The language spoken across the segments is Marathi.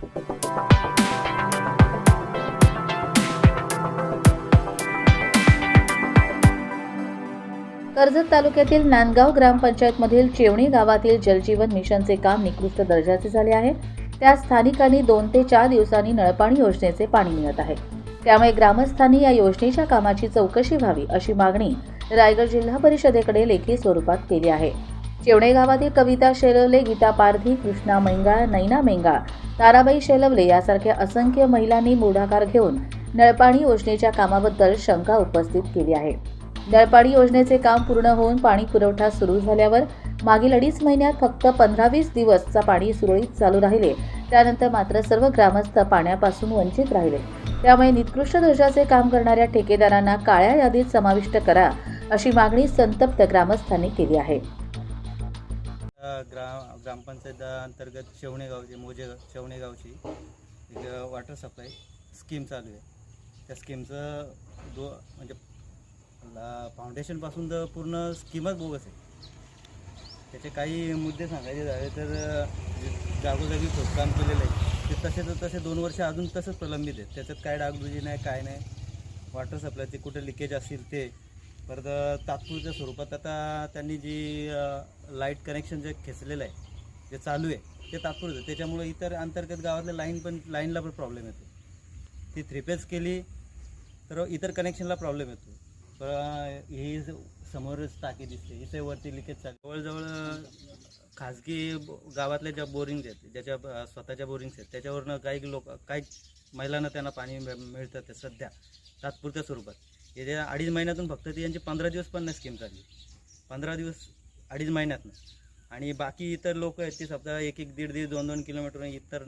कर्जत तालुक्यातील नांदगाव ग्रामपंचायतमधील चेवणी गावातील जलजीवन मिशनचे काम निकृष्ट दर्जाचे झाले आहे. त्या स्थानिकांनी दोन ते चार दिवसांनी नळपाणी योजनेचे पाणी मिळत आहे. त्यामुळे ग्रामस्थांनी या योजनेच्या कामाची चौकशी व्हावी अशी मागणी रायगड जिल्हा परिषदेकडे लेखी स्वरूपात केली आहे. चेवणे गावातील कविता शेलवले गीता पारधी कृष्णा मैंगाळ नैना मेंगा ताराबाई शेलवले यासारख्या असंख्य महिलांनी पुढाकार घेऊन नळपाणी योजनेच्या कामाबद्दल शंका उपस्थित केली आहे. नळपाणी योजनेचे काम पूर्ण होऊन पाणी पुरवठा सुरू झाल्यावर मागील अडीच महिन्यात फक्त पंधरा वीस दिवसचा पाणी सुरळीत चालू राहिले. त्यानंतर मात्र सर्व ग्रामस्थ पाण्यापासून वंचित राहिले. त्यामुळे निकृष्ट दर्जाचे काम करणाऱ्या ठेकेदारांना काळ्या यादीत समाविष्ट करा अशी मागणी संतप्त ग्रामस्थांनी केली आहे. ग्राम ग्रामपंचायत अंतर्गत शेवणे गावची मोजे शेवणे गावची एक वॉटर सप्लाय स्कीम चालू आहे. त्या स्कीमचं दो म्हणजे ला- फाउंडेशनपासून तर पूर्ण स्कीमच बोगस आहे. त्याचे काही मुद्दे सांगायचे झाले तर जे जागोजागी खोदकाम केलेलं आहे ते तसे तर तसे दोन वर्ष अजून तसंच प्रलंबित आहेत. त्याच्यात काय डागडुजी नाही काय नाही. वॉटर सप्लायचे कुठे लिकेज असतील ते परत तात्पुरत्या स्वरूपात आता त्यांनी जी लाइट कनेक्शन जे खेचलेलं आहे जे चालू आहे ते तात्पुरतं आहे. त्याच्यामुळे इतर अंतर्गत गावातल्या लाईन पण लाईनला पण प्रॉब्लेम येतो. ती थ्री पेज केली तर इतर कनेक्शनला प्रॉब्लेम येतो. पण ही समोरच टाकी दिसते इथे वरती लिकेज चालते जवळजवळ खाजगी ब- गावातल्या ज्या बोरिंग आहेत ज्याच्या स्वतःच्या बोरिंग्स आहेत त्याच्यावरनं काही लोक काही महिलांना त्यांना पाणी मिळ- मिळतं ते सध्या तात्पुरत्या स्वरूपात. येत्या अडीच महिन्यातून फक्त ती यांची पंधरा दिवस पण नाही स्कीम चालली पंधरा दिवस अडीच महिन्यातनं आणि बाकी इतर लोक आहेत ते समजा एक एक दीड दीड दोन दोन किलोमीटर इतर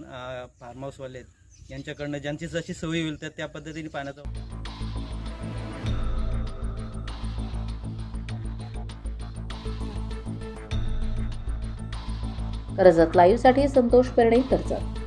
फार्म हाऊसवाले आहेत. यांच्याकडनं ज्यांची जशी सवय होईल तर त्या पद्धतीने पाण्याचा कर्जत लाईव्हसाठी संतोष पेरणे कर्जत.